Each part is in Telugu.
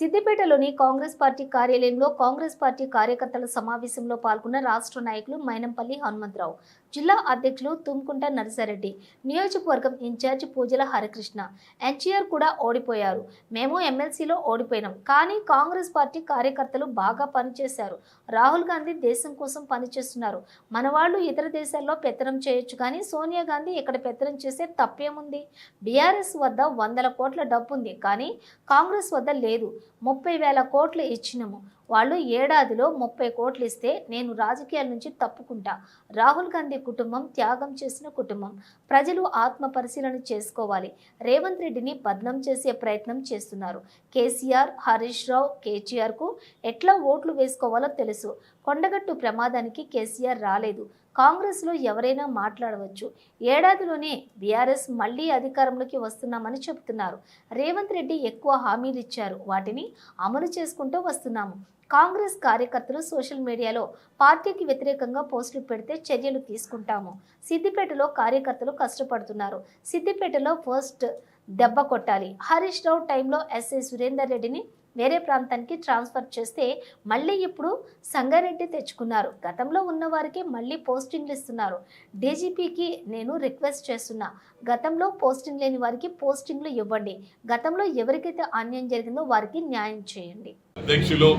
సిద్దిపేటలోని కాంగ్రెస్ పార్టీ కార్యాలయంలో కాంగ్రెస్ పార్టీ కార్యకర్తల సమావేశంలో పాల్గొన్న రాష్ట్ర నాయకులు మైనంపల్లి హనుమంతరావు జిల్లా అధ్యక్షులు తుమ్కుంట నరసారెడ్డి నియోజకవర్గం ఇన్ఛార్జి పూజల హరికృష్ణ ఎన్టీఆర్ కూడా ఓడిపోయారు. మేము ఎమ్మెల్సీలో ఓడిపోయినాం కానీ కాంగ్రెస్ పార్టీ కార్యకర్తలు బాగా పనిచేశారు. రాహుల్ గాంధీ దేశం కోసం పనిచేస్తున్నారు. మన వాళ్ళు ఇతర దేశాల్లో పెత్తనం చేయొచ్చు కానీ సోనియా గాంధీ ఇక్కడ పెత్తనం చేసే తప్పేముంది? బీఆర్ఎస్ వద్ద వందల కోట్ల డబ్బు ఉంది కానీ కాంగ్రెస్ వద్ద లేదు. ముప్పై వేల కోట్లు ఇచ్చినము. వాళ్ళు ఏడాదిలో ముప్పై కోట్లు ఇస్తే నేను రాజకీయాల నుంచి తప్పుకుంటా. రాహుల్ గాంధీ కుటుంబం త్యాగం చేసిన కుటుంబం. ప్రజలు ఆత్మ పరిశీలన చేసుకోవాలి. రేవంత్ రెడ్డిని బద్నం చేసే ప్రయత్నం చేస్తున్నారు. కేసీఆర్ హరీష్ రావు కేటీఆర్కు ఎట్లా ఓట్లు వేసుకోవాలో తెలుసు. కొండగట్టు ప్రమాదానికి కేసీఆర్ రాలేదు. కాంగ్రెస్లో ఎవరైనా మాట్లాడవచ్చు. ఏడాదిలోనే బీఆర్ఎస్ మళ్ళీ అధికారంలోకి వస్తున్నామని చెబుతున్నారు. రేవంత్ రెడ్డి ఎక్కువ హామీలు ఇచ్చారు. వాటిని అమలు చేసుకుంటూ వస్తున్నాము. కాంగ్రెస్ కార్యకర్తలు సోషల్ మీడియాలో పార్టీకి వ్యతిరేకంగా పోస్టులు పెడితే చర్యలు తీసుకుంటాము. సిద్దిపేటలో కార్యకర్తలు కష్టపడుతున్నారు. సిద్దిపేటలో ఫస్ట్ దెబ్బ కొట్టాలి. హరీష్ రావు టైంలో ఎస్ఐ సురేందర్ రెడ్డిని వేరే ప్రాంతానికి ట్రాన్స్ఫర్ చేస్తే మళ్ళీ ఇప్పుడు సంగారెడ్డి తెచ్చుకున్నారు. గతంలో ఉన్న వారికి మళ్ళీ పోస్టింగ్లు ఇస్తున్నారు. డీజీపీకి నేను రిక్వెస్ట్ చేస్తున్నా గతంలో పోస్టింగ్ లేని వారికి పోస్టింగ్లు ఇవ్వండి. గతంలో ఎవరికైతే అన్యాయం జరిగిందో వారికి న్యాయం చేయండి. అధ్యక్షులు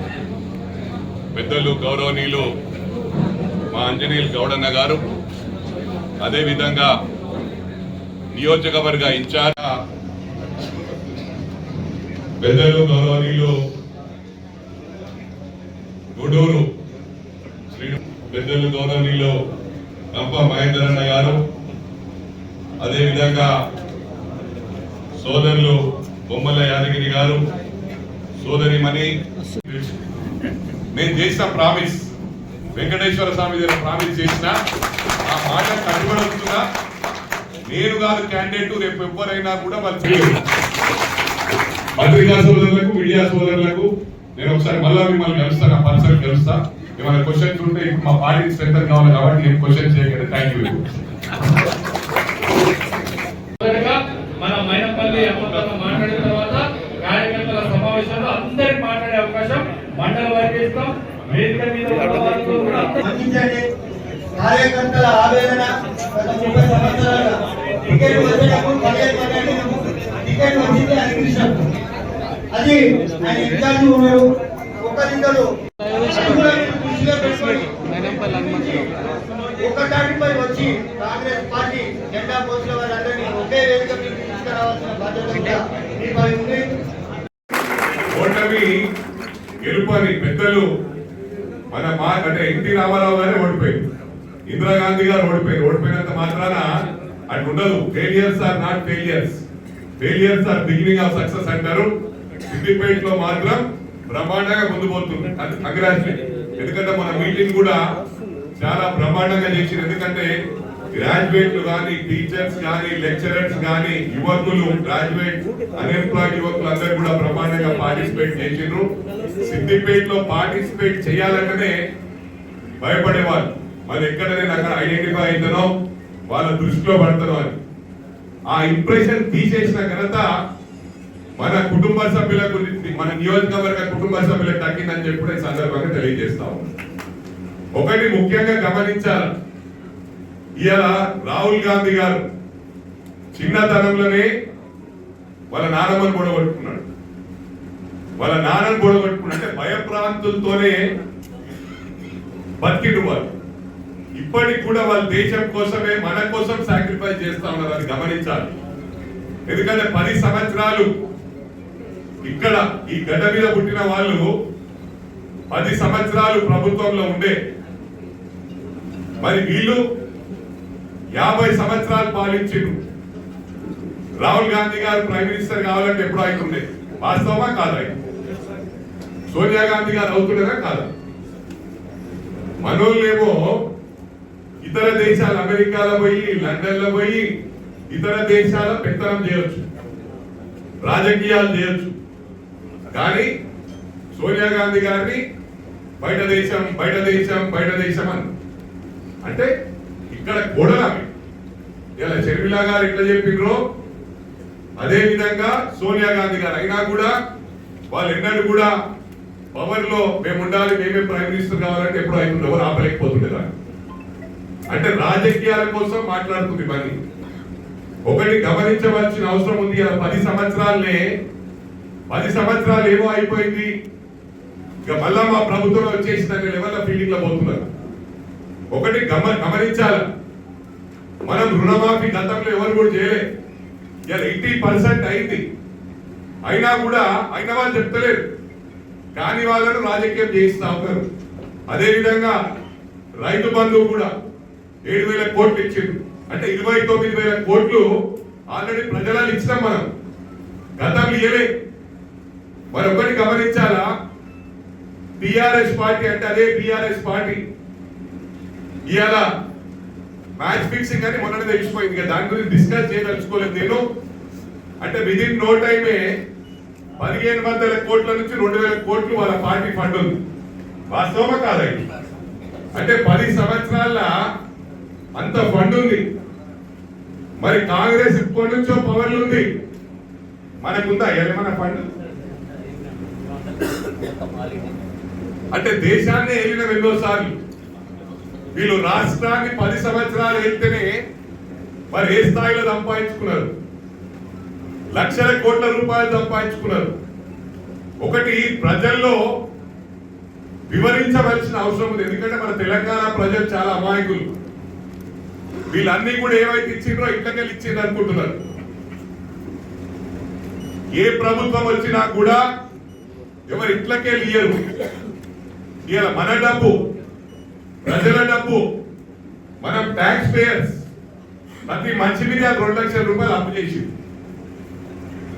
పెద్దలు గౌరవనీయులు మా అంజనీయులు గౌడన్న గారు అదేవిధంగా నియోజకవర్గ ఇన్ఛార్జ్ పెద్దలు గౌరవనీయులు గుడూరు శ్రీ పెద్దలు గౌరవనీయులు రంప మహేంద్రన్న గారు. అదేవిధంగా సోదరులు బొమ్మల యాదగిరి గారు సోదరిమణి నేను చేసిన ప్రామిస్ వెంకటేశ్వర స్వామి దగ్గర ప్రామిస్ చేసిన ఆ మాట కనబడుతున్నా నేను కాదు క్యాండిడేట్ రేపు ఎవరైనా కూడా వాళ్ళు పత్రికా సోదరులకు మీడియా సోదరులకు నేను ఒకసారి మళ్ళా మిమ్మల్ని కలుస్తాను ఆ పర్సన్ కలుస్తా. ఏమైనా క్వశ్చన్స్ ఉంటే ఇప్పుడు మా పార్టీ స్ట్రెంత్ కావాలి కాబట్టి నేను క్వశ్చన్ చేయగలను థ్యాంక్ యూ మన మైనపల్లి అమ్మతో మాట్లాడిన తర్వాత కార్యకర్తల సమావేశంలో అందరికి మాట్లాడే అవకాశం మండల వారికి ఇస్తాం. వేదిక మీద కార్యకర్తల ఆవేదన గత ముప్పై సంవత్సరాలుగా. టికెట్ వచ్చేటప్పుడు టికెట్ వచ్చింది హరికృష్ణకు అది ఆయన ఇన్ఛార్జ్ ఉన్నారు. ఒకరిద్దరు అడుగులను దృష్టిలో పెట్టుకొని ఒక్కటాటిపై వచ్చి కాంగ్రెస్ పార్టీ జెండా పోసిన వారందరినీ ఒకే వేదిక మీద తీసుకురావాల్సిన బాధ్యత మీపై ఉంది. ఓటమి గెలుపు అని పెద్దలు మన మా అంటే ఎన్టీ రామారావు గారే ఓడిపోయింది ఇందిరాగాంధీ గారు ఓడిపోయింది ఓడిపోయినంత మాత్రాన అటు ఉండదు. Failures are not failures failures are beginning of success అంటారు. సిద్దిపేటలో మాత్రం బ్రహ్మాండంగా ముందు పోతుంది. కంగ్రాచులేట్ ఎందుకంటే మన మీటింగ్ కూడా చాలా బ్రహ్మాండంగా చేసింది. ఎందుకంటే గ్రాడ్యుయేట్లు కానీ టీచర్స్ కానీ లెక్చరర్స్ కానీ యువకులు గ్రాడ్యుయేట్ అన్ఎంప్లాయిడ్ యువకులు అందరూ కూడా బ్రహ్మాండంగా పార్టిసిపేట్ చేసిండ్రు. సిద్దిపేటలో పార్టిసిపేట్ చేయాలంటేనే భయపడేవాళ్ళు. మరి ఎక్కడ నేను అక్కడ ఐడెంటిఫై అవుతానో వాళ్ళ దృష్టిలో పడతానో అని ఆ ఇంప్రెషన్ తీసేసిన ఘనత మన కుటుంబ సభ్యులకు మన నియోజకవర్గ కుటుంబ సభ్యులకు తగ్గిందని చెప్పి కూడా ఈ సందర్భంగా తెలియజేస్తాం ఒకటి ముఖ్యంగా గమనించాలి. ఇవాళ రాహుల్ గాంధీ గారు చిన్నతనంలోనే వాళ్ళ నానమ్మని గొడవట్టుకున్నాడు వాళ్ళ నాన్నను గొడవట్టుకున్నాడు అంటే భయప్రాంతులతోనే బతికిడు వాళ్ళు. ఇప్పటికి కూడా వాళ్ళ దేశం కోసమే మన కోసం సాక్రిఫైస్ చేస్తా ఉన్నారు అది గమనించాలి. ఎందుకంటే పది సంవత్సరాలు ఇక్కడ ఈ గడ్డ మీద పుట్టిన వాళ్ళు పది సంవత్సరాలు ప్రభుత్వంలో ఉండే. మరి వీళ్ళు యాభై సంవత్సరాలు పాలించారు రాహుల్ గాంధీ గారు ప్రైమ్ మినిస్టర్ కావాలంటే ఎప్పుడు అవుతుండే వాస్తవమా కాదా సోనియా గాంధీ గారు అవుతుండేనా కాదా? మనోళ్ళేమో ఇతర దేశాలు అమెరికాలో పోయి లండన్లో పోయి ఇతర దేశాల పెత్తనం చేయొచ్చు. రాజకీయాలు చేయొచ్చు. కానీ సోనియా గాంధీ గారిని బయట దేశం బయట దేశం బయట దేశం అని. అంటే ఇక్కడ గొడవలు ఇలా షర్మిలా గారు ఎట్లా చెప్పిండ్రో అదే విధంగా సోనియా గాంధీ గారు అయినా కూడా వాళ్ళు ఎన్నడూ కూడా పవర్లో మేము ఉండాలి మేమే ప్రైమ్ మినిస్టర్ కావాలంటే ఎప్పుడు ఆయన ఎవరు ఆపలేకపోతుండే అంటే రాజకీయాల కోసం మాట్లాడుతుంది పని ఒకటి గమనించవలసిన అవసరం ఉంది ఇలా పది సంవత్సరాలనే పది సంవత్సరాలు ఏమో అయిపోయింది. ఇక మళ్ళా మా ప్రభుత్వం వచ్చేసిన లెవెల్ ఫీల్డింగ్లో పోతున్నారు. ఒకటి గమ గమనించాలి. మనం రుణమాఫీ గతంలో ఎవరు కూడా చేయలే. ఇలా ఎయిటీ పర్సెంట్ అయింది. అయినా కూడా అయిన వాళ్ళు చెప్తలేరు. కాని వాళ్ళను రాజకీయం చేయిస్తా ఉన్నారు. అదేవిధంగా రైతు బంధువు కూడా ఏడు వేల కోట్లు ఇచ్చిండు. అంటే ఇరవై తొమ్మిది వేల కోట్లు ఆల్రెడీ ప్రజలలో ఇచ్చినాం మనం. గతంలో ఇవ్వలేదు మరొకటి గమనించాలా? టిఆర్ఎస్ పార్టీ అంటే అదే టిఆర్ఎస్ పార్టీ. ఇవాళ మ్యాచ్ ఫిక్సింగ్ అని మొన్న తెలిసిపోయింది ఇంకా. దాని గురించి డిస్కస్ చేయదలుచుకోలేదు నేను. అంటే విదిన్ నో టైమే పదిహేను వందల కోట్ల నుంచి రెండు వేల కోట్లు వాళ్ళ పార్టీ ఫండ్ ఉంది. వాస్తవమా కాదండి అంటే పది సంవత్సరాల అంత ఫండ్ ఉంది. మరి కాంగ్రెస్ ఇప్పటి నుంచో పవర్లు ఉంది. మనకుందా? ఏమైనా ఫండ్ అంటే దేశాన్ని వెళ్ళిన ఎన్నోసార్లు వీళ్ళు రాష్ట్రాన్ని పది సంవత్సరాలు వెళ్తేనే మరి ఏ స్థాయిలో సంపాదించుకున్నారు? లక్షల కోట్ల రూపాయలు సంపాదించుకున్నారు. ఒకటి ప్రజల్లో వివరించవలసిన అవసరం ఉంది. ఎందుకంటే మన తెలంగాణ ప్రజలు చాలా అమాయకులు. వీళ్ళన్నీ కూడా ఏవైతే ఇచ్చిండ్రో ఇట్లకెళ్ళి ఇచ్చిండ్రు అనుకుంటున్నారు ఏ ప్రభుత్వం వచ్చినా కూడా ఎవరు ఇంట్లోకే ఇయ్యరు. ఇవాళ మన డబ్బు ప్రజల డబ్బు మనం ట్యాక్స్ పేయర్స్ ప్రతి మంచి మీద రెండు లక్షల రూపాయలు అప్పు చేసి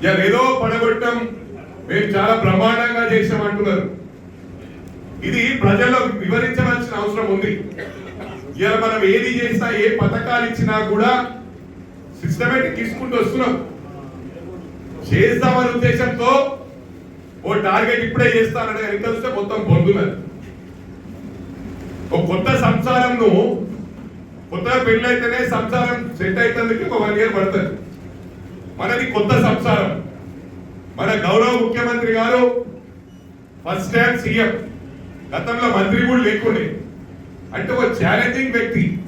ఇవాళ ఏదో పడగొట్టం మేము చాలా ప్రమాణంగా చేసామంటున్నారు ఇది ప్రజల్లో వివరించవలసిన అవసరం ఉంది. ఇలా మనం ఏది చేసినా ఏ పథకాలు ఇచ్చినా కూడా సిస్టమేటిక్ తీసుకుంటూ వస్తున్నాం. చేస్తామనే ఉద్దేశంతో ఓ టార్గెట్ ఇప్పుడే చేస్తానంటే ఎంత వస్తే మొత్తం పొందున్నది ఒక కొత్త సంసారంను కొత్తగా పెళ్ళైతేనే సంసారం సెట్ అవుతుందికి ఒక వన్ ఇయర్ పడుతుంది. మనది కొత్త సంసారం. మన గౌరవ ముఖ్యమంత్రి గారు ఫస్ట్ టైం సీఎం. గతంలో మంత్రి కూడా లేకుండే. అంటే ఒక ఛాలెంజింగ్ వ్యక్తి.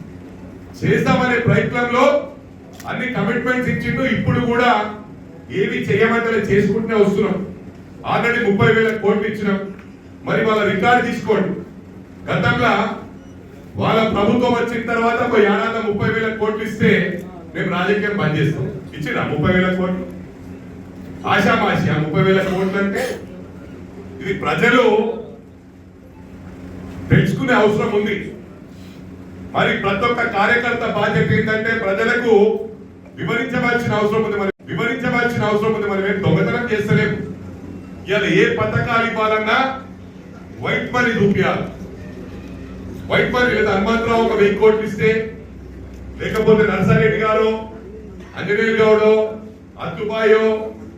చేస్తామనే ప్రయత్నంలో అన్ని కమిట్మెంట్స్ ఇచ్చిండు. ఇప్పుడు కూడా ఏమి చేయమంటే చేసుకుంటూనే వస్తున్నాం. ఆల్రెడీ ముప్పై వేల కోట్లు ఇచ్చినాం మరి వాళ్ళ రికార్డు తీసుకోండి. గతంలో వాళ్ళ ప్రభుత్వం వచ్చిన తర్వాత ఒక ఏడాది ముప్పై వేల కోట్లు ఇస్తే మేము రాజకీయం బంద్ చేస్తాం. ఇచ్చిరా ముప్పై వేల కోట్లు? ఆశామాషి ఆ ముప్పై వేల కోట్లు అంటే ఇది ప్రజలు తెలుసుకునే అవసరం ఉంది. మరి ప్రతి ఒక్క కార్యకర్త బాధ్యత ఏంటంటే ప్రజలకు వివరించవలసిన అవసరం ఉంది. మరి వివరించవలసిన అవసరం ఉంది. మనం మేము దొంగతనం ఇలా ఏ పథకాలు ఇవ్వాలన్నా వైట్ మనీ రూపాయలు. వైట్ మనీ లేదా హనుమంతరావు ఒక వెయ్యి కోట్లు ఇస్తే లేకపోతే నర్సారెడ్డి గారు అంజనేయ గౌడో అత్తుబాయో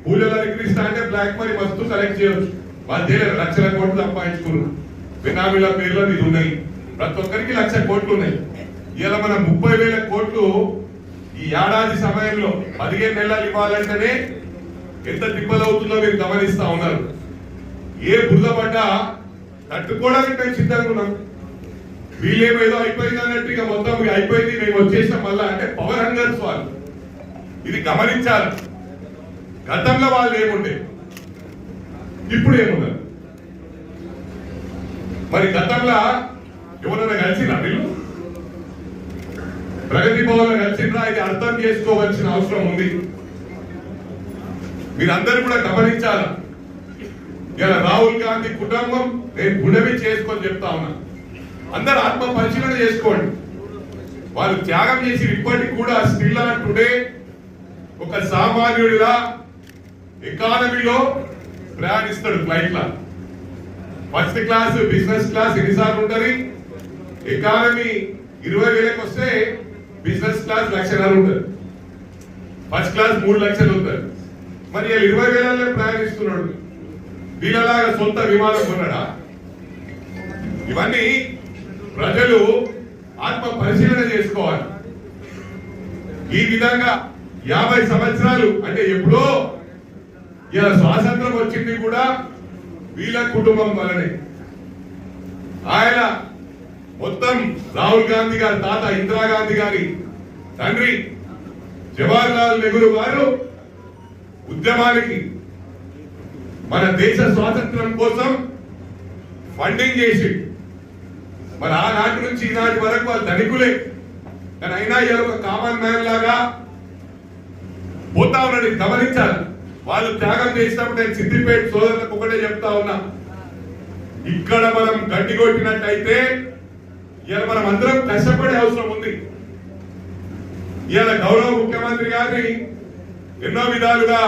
పూలల కృష్ణ అంటే బ్లాక్ మనీ మస్తు కలెక్ట్ చేయవచ్చు వాళ్ళు లక్షల కోట్లు సంపాదించుకున్నారు. బినామీల పేర్లు ఇది ఉన్నాయి. ప్రతి ఒక్కరికి లక్ష కోట్లు ఉన్నాయి. ఇలా మనం ముప్పై వేల కోట్లు ఈ ఏడాది సమయంలో పదిహేను నెలలు ఇవ్వాలంటేనే ఎంత తిప్పలవుతుందో మీరు గమనిస్తా ఉన్నారు. ఏ బురద పడ్డా తట్టుకోవడానికి మేము సిద్ధంగా ఉన్నాం. వీళ్ళేమో ఏదో అయిపోయింది అన్నట్టు ఇక మొత్తం అయిపోయింది. మేము వచ్చేసాం మళ్ళా. అంటే పవర్ హంగర్స్ వాళ్ళు ఇది గమనించాలి. గతంలో వాళ్ళు ఏముండే? ఇప్పుడు ఏమున్నారు? మరి గతంలో ఎవరైనా కలిసినా వీళ్ళు? ప్రగతి భవన్ కలిసిండ్రా ఇది అర్థం చేసుకోవాల్సిన అవసరం ఉంది. మీరందరూ కూడా గమనించాలి. ఇలా రాహుల్ గాంధీ కుటుంబం నేను గుణవి చేసుకొని చెప్తా ఉన్నా. అందరు ఆత్మ పరిశీలన చేసుకోండి. వాళ్ళు త్యాగం చేసి ఇప్పటికి కూడా స్టిల్ టుడే ఒక సామాన్యుడిలా ఎకానమీలో ప్రయాణిస్తాడు ఫ్లైట్ లా. ఫస్ట్ క్లాస్ బిజినెస్ క్లాస్ ఎన్నిసార్లు ఉంటది? ఎకానమీ ఇరవై వేలకు వస్తే బిజినెస్ క్లాస్ లక్షన్నర ఉంటుంది ఫస్ట్ క్లాస్ మూడు లక్షలు ఉంటుంది. మరి ఇరవై వేలలో ప్రయాణిస్తున్నాడు. వీళ్ళలాగా సొంత విమానం కొన్నాడా? ఇవన్నీ ప్రజలు ఆత్మ పరిశీలన చేసుకోవాలి. ఈ విధంగా యాభై సంవత్సరాలు అంటే ఎప్పుడో ఇలా స్వాతంత్రం వచ్చింది కూడా వీళ్ళ కుటుంబం వలనే. ఆయన మొత్తం రాహుల్ గాంధీ గారి తాత ఇందిరాగాంధీ గారి తండ్రి జవహర్లాల్ నెహ్రూ గారు ఉద్యమానికి మన దేశ స్వాతంత్రం కోసం ఫండింగ్ చేసి మరి ఆనాటి నుంచి ఈనాటి వరకు వాళ్ళు ధనికులే. కానీ అయినా ఇలా ఒక కామన్ మ్యాన్ లాగా పోతా ఉన్నాడు గమనించాలి. వాళ్ళు త్యాగం చేసినప్పుడు నేను సిద్దిపేట సోదరులకు ఒకటే చెప్తా ఉన్నా. ఇక్కడ మనం గడ్డి కొట్టినట్టయితే ఇలా మనం అందరం కష్టపడే అవసరం ఉంది. ఇలా గౌరవ ముఖ్యమంత్రి గారిని ఎన్నో విధాలుగా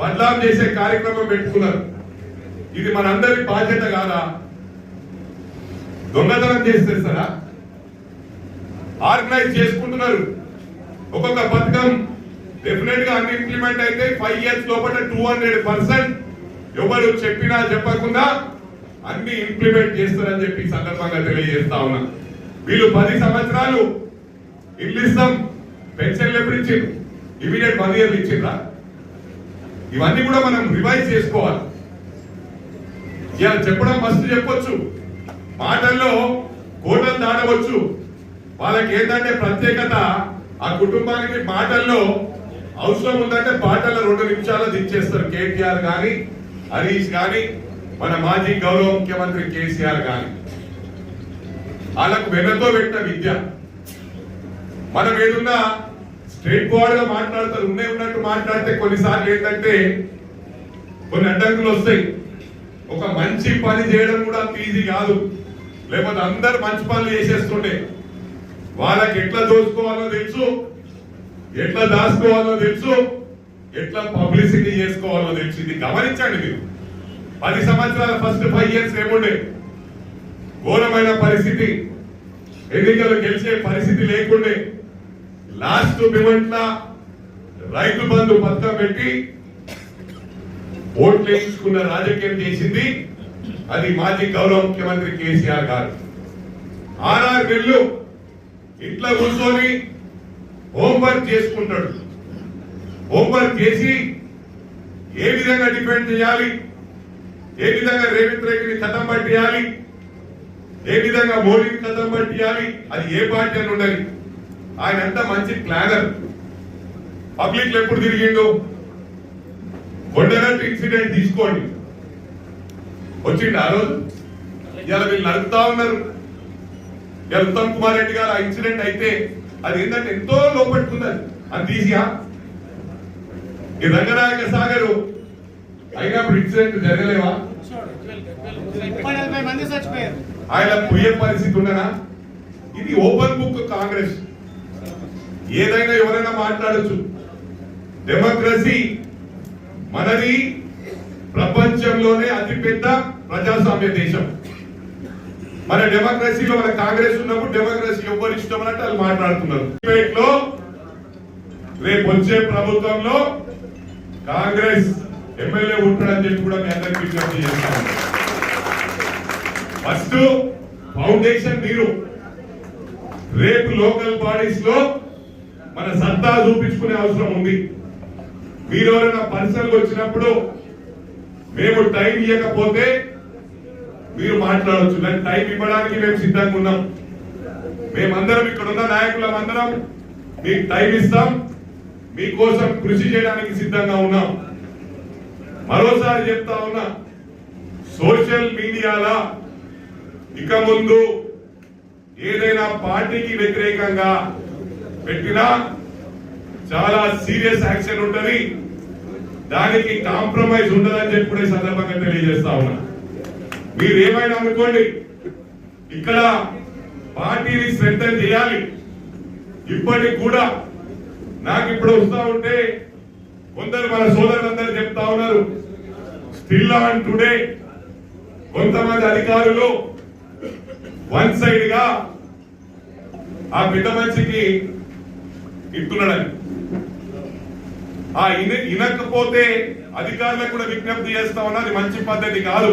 బదలాం చేసే కార్యక్రమం పెట్టుకున్నారు. ఇది మనందరి బాధ్యత కాదా? దొంగతనం చేసేస్తారా ఆర్గనైజ్ చేసుకుంటున్నారు. ఒక్కొక్క పథకం డెఫినెట్గా అన్ని ఇంప్లిమెంట్ అయితే ఫైవ్ ఇయర్స్ లోపల టూ హండ్రెడ్ పర్సెంట్ ఎవరు చెప్పినా చెప్పకుండా అన్ని ఇంప్లిమెంట్ చేస్తారని చెప్పి సందర్భంగా తెలియజేస్తా ఉన్నా. వీళ్ళు పది సంవత్సరాలు ఇల్లు ఇస్తాం పెన్షన్లు ఎప్పుడు ఇచ్చారు ఇమీడియట్ వన్ ఇయర్లు ఇచ్చిండ్రా? ఇవన్నీ కూడా మనం రివైజ్ చేసుకోవాలి. ఇలా చెప్పడం మస్తు చెప్పొచ్చు. మాటల్లో కోటలు దాటవచ్చు. వాళ్ళకి ఏంటంటే ప్రత్యేకత ఆ కుటుంబానికి మాటల్లో అవసరం ఉందంటే పాటల్లో రెండు నిమిషాలు దించేస్తారు కేటీఆర్ కానీ హరీష్ కానీ మన మాజీ గౌరవ ముఖ్యమంత్రి కేసీఆర్ కానీ వాళ్ళకు వెనతో పెట్టిన విద్య. మనం ఏదున్నా స్ట్రైట్ ఫార్వర్డ్గా మాట్లాడతారు ఉండే ఉన్నట్టు మాట్లాడితే కొన్నిసార్లు ఏంటంటే కొన్ని అడ్డంకులు వస్తాయి. ఒక మంచి పని చేయడం కూడా అంత ఈజీ కాదు. లేకపోతే అందరు మంచి పనులు చేసేస్తుండే. వాళ్ళకి ఎట్లా దోచుకోవాలో తెలుసు ఎట్లా దాచుకోవాలో తెలుసు ఎట్లా పబ్లిసిటీ చేసుకోవాలో తెలుసు. ఇది గమనించండి మీరు. పది సంవత్సరాల ఫస్ట్ ఫైవ్ ఇయర్స్ ఏముండే? ఘోరమైన పరిస్థితి. ఎన్నికలు గెలిచే పరిస్థితి లేకుండే. లాస్ట్ మూమెంట్ రైతు బంధు పథకం పెట్టి ఓట్లు వేయించుకున్న రాజకీయం చేసింది. అది మాజీ గౌరవ ముఖ్యమంత్రి కేసీఆర్ గారు. ఆర్ఆర్ బిల్లు ఇంట్లో కూర్చొని హోంవర్క్ చేసుకుంటాడు. హోంవర్క్ చేసి ఏ విధంగా డిపెండ్ చేయాలి? ఏ విధంగా రేవంత్ రెడ్డిని కథం పట్టియాలి? ఏ విధంగా మోడీని కథం పట్టియాలి? అది ఏ పార్టీ అని ఉండాలి? ఆయన అంతా మంచి ప్లానర్ పబ్లిక్లో ఎప్పుడు తిరిగిండు? కొండగట్టు ఇన్సిడెంట్ తీసుకోండి. వచ్చిండు ఆ రోజు? ఇలా వీళ్ళు నడుపుతా ఉన్నారు. ఇలా ఉత్తమ్ కుమార్ రెడ్డి గారు ఆ ఇన్సిడెంట్ అయితే అది ఏంటంటే ఎంతో లోపెట్టుకుంది అది అంత ఈజీయా ఈ రంగనాయక సాగర్ అయినప్పుడు ఇన్సిడెంట్ జరగలేవా? ఆయన పోయే పరిస్థితి ఉండనా? ఇది ఓపెన్ బుక్ కాంగ్రెస్. ఏదైనా ఎవరైనా మాట్లాడొచ్చు. డెమోక్రసీ మనది ప్రపంచంలోనే అతిపెద్ద ప్రజాస్వామ్య దేశం. మన డెమోక్రసీలో మన కాంగ్రెస్ ఉన్నప్పుడు డెమోక్రసీ ఎవరు ఇష్టం అన్నట్టు వాళ్ళు మాట్లాడుతున్నారు. రేపు వచ్చే ప్రభుత్వంలో కాంగ్రెస్ ఎమ్మెల్యే ఉంటాడని చెప్పి కూడా మీ అందరికి విజ్ఞప్తి చేస్తాను ఫస్ట్ ఫౌండేషన్ మీరు. రేపు లోకల్ బాడీస్లో మన సత్తా చూపించుకునే అవసరం ఉంది. మీరు ఎవరైనా పర్సనల్ వచ్చినప్పుడు మేము టైం ఇవ్వకపోతే మీరు మాట్లాడవచ్చు దానికి టైం ఇవ్వడానికి మేము సిద్ధంగా ఉన్నాం. మేమందరం ఇక్కడ ఉన్న నాయకులం అందరం మీకు టైం ఇస్తాం. మీకోసం కృషి చేయడానికి సిద్ధంగా ఉన్నాం. మరోసారి చెప్తా ఉన్నా సోషల్ మీడియాలో? ఇక ముందు ఏదైనా పార్టీకి వ్యతిరేకంగా పెట్టినా చాలా సీరియస్ యాక్షన్ ఉంటది. దానికి కాంప్రమైజ్ ఉండదని చెప్పి కూడా ఈ సందర్భంగా తెలియజేస్తా ఉన్నా. మీరు ఏమైనా అనుకోండి ఇక్కడ పార్టీని స్ట్రెంగ్ చేయాలి. ఇప్పటికి కూడా నాకు ఇప్పుడు వస్తా ఉంటే కొందరు మన సోదరులందరూ చెప్తా ఉన్నారు స్టిల్ ఆన్ టుడే కొంతమంది అధికారులు వన్ సైడ్గా ఆ పెద్ద మనిషికి ఇస్తున్నాడని ఆ ఇన ఇనకపోతే అధికారులకు కూడా విజ్ఞప్తి చేస్తామన్నా అది మంచి పద్ధతి కాదు.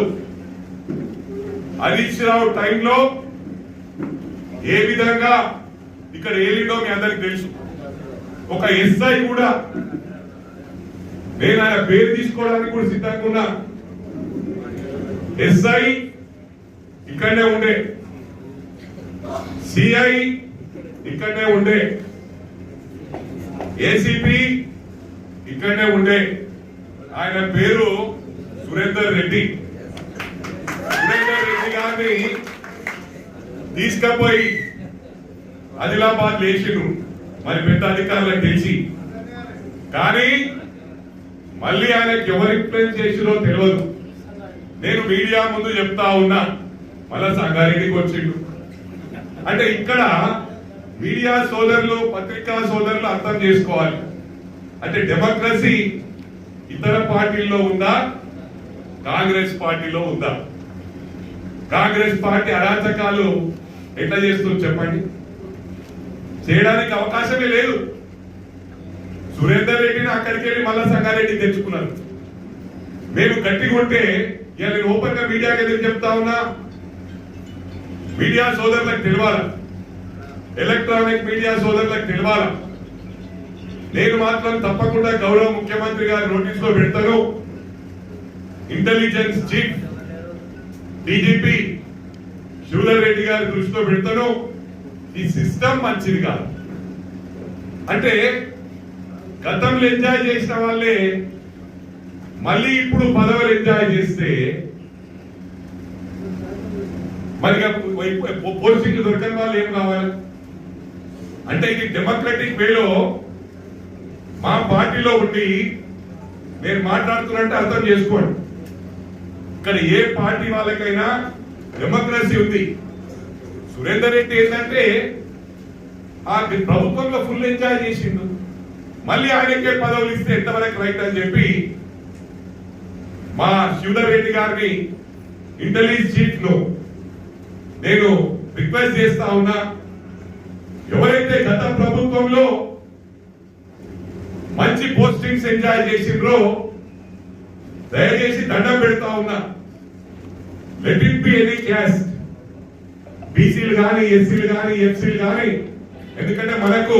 హరీష్ రావు టైంలో ఏ విధంగా ఇక్కడ ఏలిండో మీ అందరికి తెలుసు. ఒక ఎస్ఐ కూడా నేను ఆయన పేరు తీసుకోవడానికి కూడా సిద్ధంగా ఉన్నా. ఎస్ఐ ఇక్కడనే ఉండే. సిఐ ఇక్కడనే ఉండే. ఏసీపీ ఇక్కడనే ఉండే. ఆయన పేరు సురేందర్ రెడ్డి. సురేందర్ రెడ్డి గారిని తీసుకపోయి ఆదిలాబాద్ లేచిండ్రు మరి పెద్ద అధికారులకు తెలిసి. కానీ మళ్ళీ ఆయనకి ఎవరు ఎక్స్ప్లెయిన్ చేసిరో తెలియదు. నేను మీడియా ముందు చెప్తా ఉన్నా. మళ్ళా సంగారెడ్డికి వచ్చిండు. అంటే ఇక్కడ మీడియా సోదరులు పత్రికా సోదరులు అర్థం చేసుకోవాలి. అంటే డెమోక్రసీ ఇతర పార్టీల్లో ఉందా? కాంగ్రెస్ పార్టీలో ఉందా? కాంగ్రెస్ పార్టీ అరాచకాలు ఎట్లా చేస్తుంది చెప్పండి? చేయడానికి అవకాశమే లేదు. సురేందర్ రెడ్డిని అక్కడికి వెళ్ళి మళ్ళా సంగారెడ్డి తెచ్చుకున్నారు. మేము గట్టిగా ఉంటే ఇలా నేను ఓపెన్గా మీడియాకి ఎదురు చెప్తా ఉన్నా? మీడియా సోదరులకు తెలియాలి ఎలక్ట్రానిక్ మీడియా సోదరులకు తెలియాల నేను మాత్రం తప్పకుండా గౌరవ ముఖ్యమంత్రి గారి నోటీస్లో పెడతాను intelligence chief DGP Shivadhar Reddy గారి దృష్టిలో పెడతాను. ఈ సిస్టమ్ మంచిది కాదు. అంటే గతంలో ఎంజాయ్ చేసిన వాళ్ళే మళ్ళీ ఇప్పుడు పదవులు ఎంజాయ్ చేస్తే మరి ఇక దొరకని వాళ్ళు ఏం కావాలి? అంటే ఇది డెమోక్రటిక్ వేలో మా పార్టీలో ఉండి నేను మాట్లాడుతున్నట్టు అర్థం చేసుకోండి. ఇక్కడ ఏ పార్టీ వాళ్ళకైనా డెమోక్రసీ ఉంది. సురేందర్ రెడ్డి ఏంటంటే ఆ ప్రభుత్వంలో ఫుల్ ఎంజాయ్ చేసిండు. మళ్ళీ ఆయనకే పదవులు ఇస్తే ఎంతవరకు రైట్ అని చెప్పి మా శివధర్ రెడ్డి గారిని ఇంటెలిజెన్స్ చీఫ్ను నేను రిక్వెస్ట్ చేస్తా ఉన్నా. ఎవరైతే గత ప్రభుత్వంలో మంచి పోస్టింగ్స్ ఎంజాయ్ చేసిండ్రో దయచేసి దండం పెడతా ఉన్నా. Let it be any caste. బీసీలు కానీ ఎస్సీలు కానీ ఎఫ్సీలు కానీ ఎందుకంటే మనకు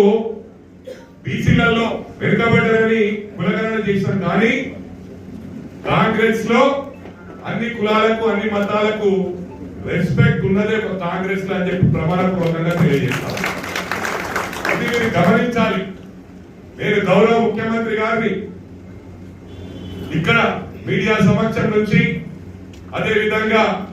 బీసీలలో వెనుకబడ్డారని కులగణన చేశాం కానీ కాంగ్రెస్లో అన్ని కులాలకు అన్ని మతాలకు రెస్పెక్ట్ ఉన్నదే కాంగ్రెస్లో అని చెప్పి ప్రమాణపూర్వకంగా తెలియజేస్తాం. మీరు గమనించాలి. నేను గౌరవ ముఖ్యమంత్రి గారిని. ఇక్కడ మీడియా సమక్షం నుంచి అదే విధంగా